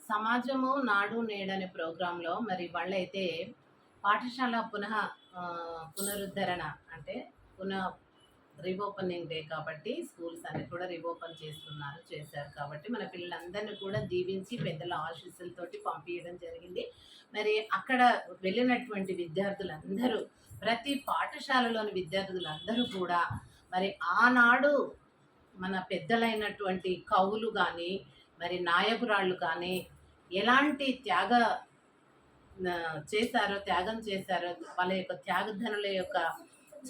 సమాజము నాడు నేడనే ప్రోగ్రాంలో మరి వాళ్ళైతే పాఠశాల పునః పునరుద్ధరణ అంటే పునః రీఓపెనింగ్ డే కాబట్టి స్కూల్స్ అన్ని కూడా రీఓపెన్ చేస్తున్నారు చేశారు కాబట్టి మన పిల్లలందరినీ కూడా దీవించి పెద్దల ఆశీస్సులతోటి పంపించడం జరిగింది. మరి అక్కడ వెళ్ళినటువంటి విద్యార్థులందరూ ప్రతి పాఠశాలలోని విద్యార్థులందరూ కూడా మరి ఆనాడు మన పెద్దలైనటువంటి కవులు కానీ మరి నాయకురాళ్ళు కానీ ఎలాంటి త్యాగ చేశారో త్యాగం చేశారో వాళ్ళ యొక్క త్యాగధనుల యొక్క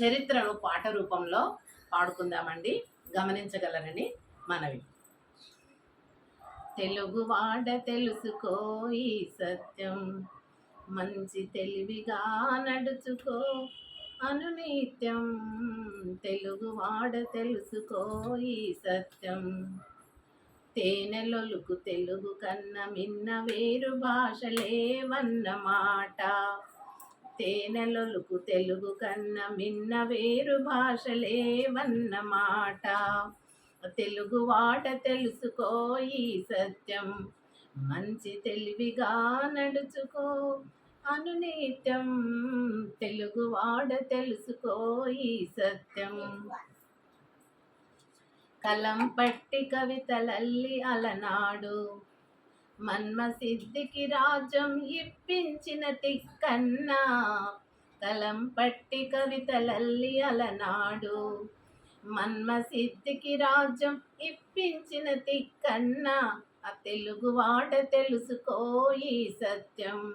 చరిత్రను పాట రూపంలో పాడుకుందామండి. గమనించగలరని మనవి. తెలుగువాడ తెలుసుకో ఈ సత్యం. మంచి తెలివిగా నడుచుకో అనునిత్యం. తెలుగువాడ తెలుసుకో ఈ సత్యం. తేనెలొలుకు తెలుగు కన్న మిన్న వేరు భాషలేవన్న మాట. తేనెలొలుకు తెలుగు కన్న మిన్న వేరు భాషలేవన్న మాట. తెలుగు వాట తెలుసుకో ఈ సత్యం. మంచి తెలివిగా నడుచుకో అనునిత్యం. తెలుగు వాడ తెలుసుకో ఈ సత్యం. కలం పట్టి కవితలల్లి అలనాడు. మన్మసిద్ధికి రాజ్యం ఇప్పించిన తిక్కన్నా. కలం పట్టి కవితలల్లి అలనాడు. మన్మసిద్ధికి రాజ్యం ఇప్పించిన తిక్కన్నా. ఆ తెలుగువాడ తెలుసుకో ఈ సత్యం.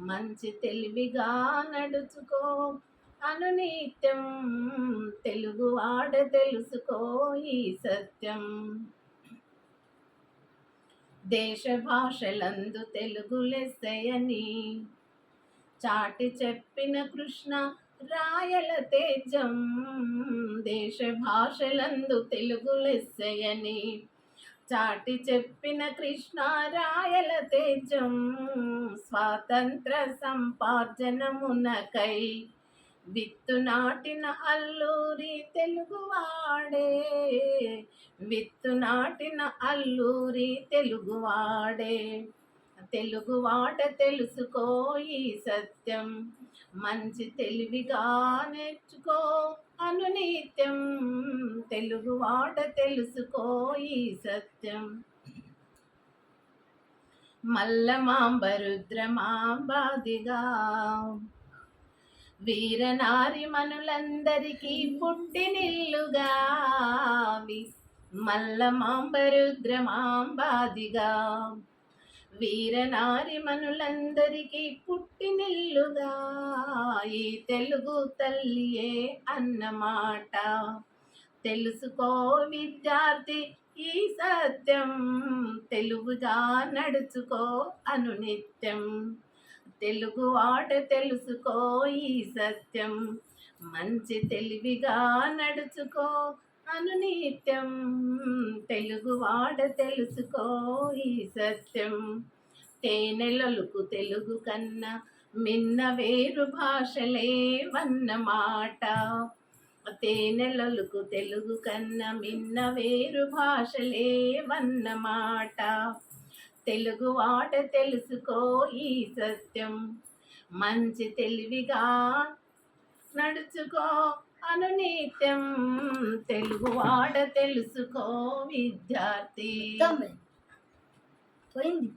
మంచి తెలివిగా నడుచుకో. అనునిత్యం తెలుగు తెలుసుకోయి తెలుసుకో ఈ సత్యం. దేశ భాషలందు తెలుగు లెస్సయని చాటి చెప్పిన కృష్ణ రాయల తేజం. దేశ భాషలందు తెలుగు లెస్సయని చాటి చెప్పిన కృష్ణ రాయల తేజం. స్వాతంత్ర సంపార్జనమునకై విత్తు నాటిన అల్లూరి తెలుగువాడే. విత్తు నాటిన అల్లూరి తెలుగువాడే. తెలుగువాట తెలుసుకో ఈ సత్యం. మంచి తెలివిగా నేర్చుకో అనునిత్యం. తెలుగువాట తెలుసుకో ఈ సత్యం. మల్లమాంబరుద్రమాంబాదిగా వీరనారి మనులందరికీ పుట్టినిల్లుగా మల్లమాంబరుద్రమాంబాదిగా. వీరనారి మనులందరికీ పుట్టినిల్లుగా. ఈ తెలుగు తల్లియే అన్నమాట. తెలుసుకో విద్యార్థి ఈ సత్యం. తెలుగుగా నడుచుకో అనునిత్యం. తెలుగు ఆట తెలుసుకో ఈ సత్యం. మంచి తెలివిగా నడుచుకో అనునిత్యం. తెలుగు వాడ తెలుసుకో ఈ సత్యం. తేనెలొలుకు తెలుగు కన్నా మిన్న వేరు భాషలే వన్న మాట. తేనెలొలుకు తెలుగు కన్నా మిన్న వేరు భాషలే వన్న మాట. తెలుగు వాట తెలుసుకో ఈ సత్యం. మంచి తెలివిగా నడుచుకో అనునిత్యం. తెలుగు వాడ తెలుసుకో విద్యార్థి. పోయింది.